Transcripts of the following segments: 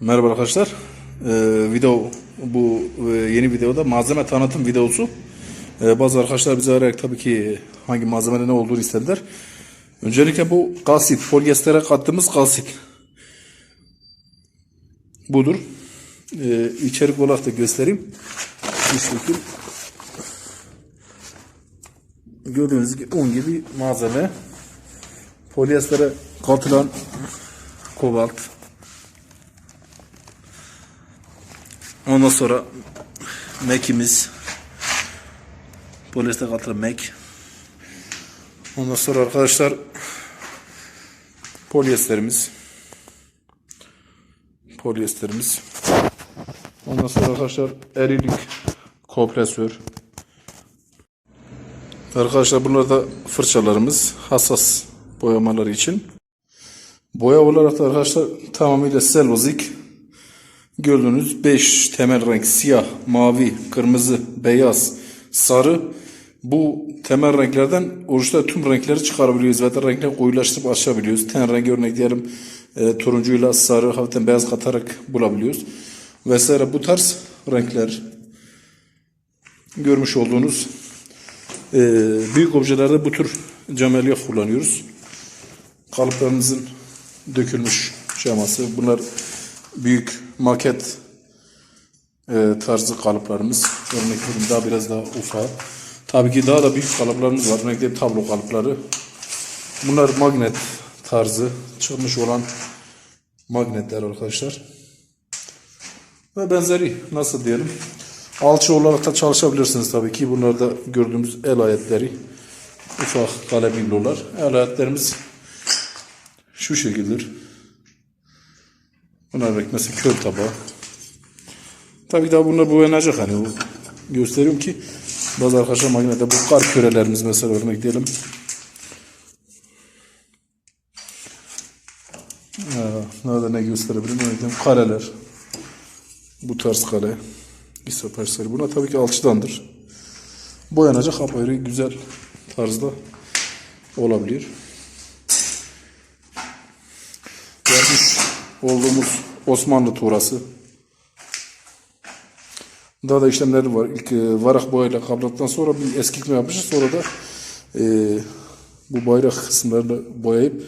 Merhaba arkadaşlar. Ee, video bu e, yeni videoda malzeme tanıtım videosu. Ee, bazı arkadaşlar bize arayarak tabii ki hangi malzemede ne olduğunu istediler. Öncelikle bu kalsit, polyestere kattığımız kalsit. Budur. Ee, içerik olarak da göstereyim. Şekil. Gördüğünüz gibi un gibi malzeme. Polyestere katılan kobalt, Ondan sonra Mac'imiz polyester katılı Mac. Ondan sonra arkadaşlar polyesterimiz polyesterimiz. Ondan sonra arkadaşlar erilik kompresör. Arkadaşlar bunlar da fırçalarımız hassas boyamaları için. Boya olarak da arkadaşlar tamamıyla selvazik Gördüğünüz 5 temel renk siyah, mavi, kırmızı, beyaz, sarı. Bu temel renklerden orijinal tüm renkleri çıkarabiliyoruz ve renkleri koyulaştırıp açabiliyoruz. Ten rengi örnek diyelim e, turuncuyla sarı hafiften beyaz katarak bulabiliyoruz. Vesaire bu tarz renkler görmüş olduğunuz e, büyük objelerde bu tür cam elyaf kullanıyoruz. Kalıplarımızın dökülmüş şaması. Bunlar büyük maket e, tarzı kalıplarımız. Örnek veriyorum daha biraz daha ufak. Tabii ki daha da büyük kalıplarımız var. Örnek veriyorum tablo kalıpları. Bunlar magnet tarzı çıkmış olan magnetler arkadaşlar. Ve benzeri nasıl diyelim. Alçı olarak da çalışabilirsiniz tabii ki. Bunlar da gördüğümüz el ayetleri. Ufak kalem El ayetlerimiz şu şekildir. Bunlar mesela köl tabağı. Tabii daha bunlar boyanacak hani gösteriyorum ki bazı arkadaşlar makinede bu kar kürelerimiz mesela örnek diyelim. Nerede ne gösterebilirim diyelim kareler. Bu tarz kare. İsa parseli. Buna tabii ki alçıdandır. Boyanacak apayrı güzel tarzda olabilir. Görmüş olduğumuz Osmanlı tuğrası. Daha da işlemleri var. İlk e, varak boyayla kapladıktan sonra bir eskitme yapmışız. Sonra da e, bu bayrak kısımlarını boyayıp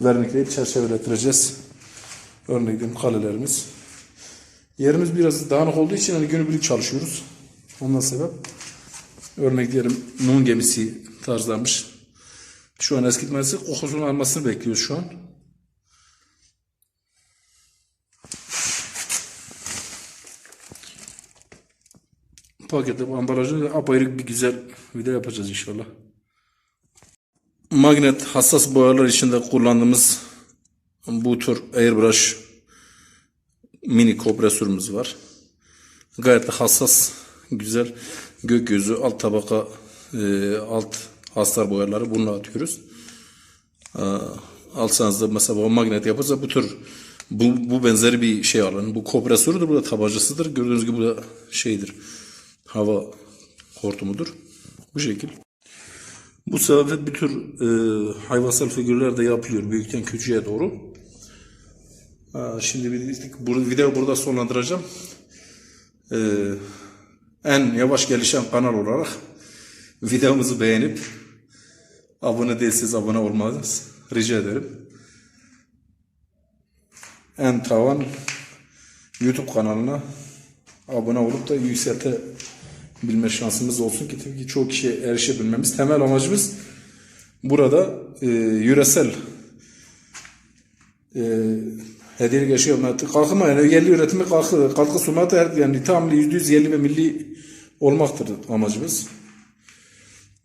vernikleyip çerçevelettireceğiz. Örneğin kalelerimiz. Yerimiz biraz dağınık olduğu için hani günübirlik çalışıyoruz. Ondan sebep örnek diyelim Nun gemisi tarzlanmış. Şu an eskitmesi kokusunu almasını bekliyoruz şu an. Paketi ambalajı apayrı bir güzel video yapacağız inşallah. Magnet hassas boyalar içinde kullandığımız bu tür airbrush mini kompresörümüz var. Gayet hassas, güzel gökyüzü, alt tabaka, e, alt hasar boyaları bununla atıyoruz. E, alsanız da mesela bu magnet yapılsa bu tür bu, bu benzeri bir şey alın. Bu kompresörüdür, bu da tabancasıdır. Gördüğünüz gibi bu da şeydir hava hortumudur. Bu şekil. Bu sebeple bir tür e, hayvansal figürler de yapılıyor. Büyükten küçüğe doğru. Ha, şimdi bir, video burada sonlandıracağım. E, en yavaş gelişen kanal olarak videomuzu beğenip abone değilseniz abone olmanız rica ederim. En tavan YouTube kanalına abone olup da yükselte bilme şansımız olsun ki tabii ki çok kişiye erişebilmemiz. Temel amacımız burada e, yöresel e, hediyelik yaşıyor. Kalkınma yani yerli üretime katkı, katkı sunmak da yani tam yüzde yüz ve milli olmaktır amacımız.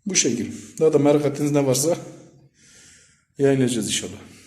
Bu şekil. Daha da merak ettiğiniz ne varsa yayınlayacağız inşallah.